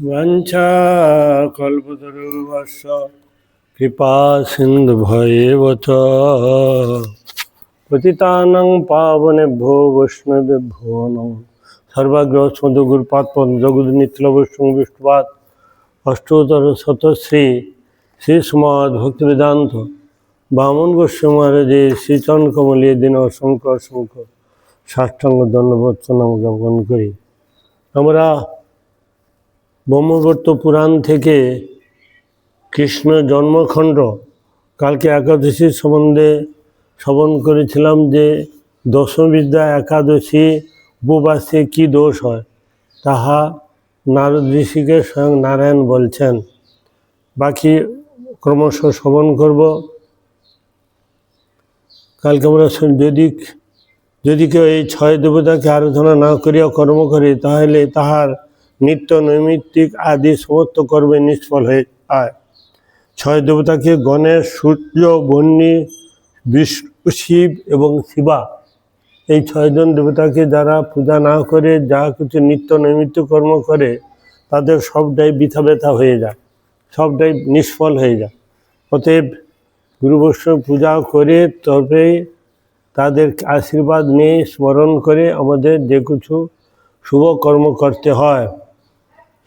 वञ्चा कल्पतरुवश्च कृपा सिन्धुभयेव च पतितानां पावनेभ्यो वैष्णवेभ्यो नमः सर्वाग्रस्मदुगुरुपात्मन् जगद्नित्यलवस्यं विष्णुपात् অষ্টতর শতশ্রী শ্রী সমাজ ভক্তিবেদান্ত বামন গোস্বামী মহারাজের শ্রীচরণ কমলীয় দিন অসংখ্য অসংখ্য সাষ্টাঙ্গ দণ্ডবত নাম জ্ঞাপন করি আমরা ব্রহ্মবর্ত পুরাণ থেকে কৃষ্ণ জন্মখণ্ড, কালকে একাদশীর সম্বন্ধে শ্রবণ করেছিলাম যে দশবিদ্যা একাদশী উপবাসে কি দোষ হয়, তাহা নারদ ঋষিকে স্বয়ং নারায়ণ বলছেন। বাকি ক্রমশ শ্রবণ করব। কালকে আমরা যদি যদি কেউ এই ছয় দেবতাকে আরাধনা না করিয়া কর্ম করে, তাহলে তাহার নিত্য নৈমিত্তিক আদি সমস্ত কর্মে নিষ্ফল হয়ে যায় ছয় দেবতাকে গণেশ সূর্য বন্যী বিষ্ণু, শিব এবং শিবা এই ছয়জন দেবতাকে যারা পূজা না করে যা কিছু নিত্য নৈমিত্য কর্ম করে, তাদের সবটাই বৃথা ব্যথা হয়ে যায়, সবটাই নিষ্ফল হয়ে যায়। অতএব গুরু পূজা করে তবে তাদের আশীর্বাদ নিয়ে স্মরণ করে আমাদের যে কিছু শুভ কর্ম করতে হয়।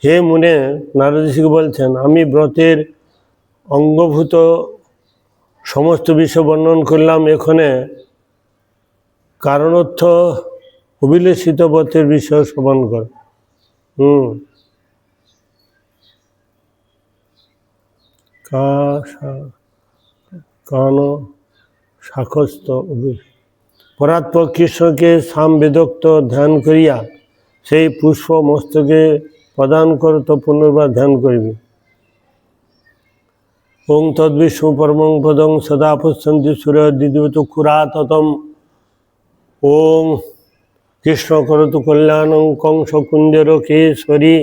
হে মুনে নারদশিকে বলছেন, আমি ব্রতের অঙ্গভূত সমস্ত বিষয় বর্ণন করলাম এখানে। কারণর্থ অভিলেষিত ব্রতের বিষয় শ্রবণ কর। হুম। কান অভি- পরাৎপর কৃষ্ণকে সাম বেদোক্ত ধ্যান করিয়া সেই পুষ্প মস্তকে প্রদান কর তো পুনর্বার ধ্যান করিবে। ওং তদ্বিষ্ণু পরমং পদং সদা পশ্যন্তি সুর দিদিবত কুরাততম ওং কৃষ্ণ করতু কল্যাণং কংস কুঞ্জর কেশরী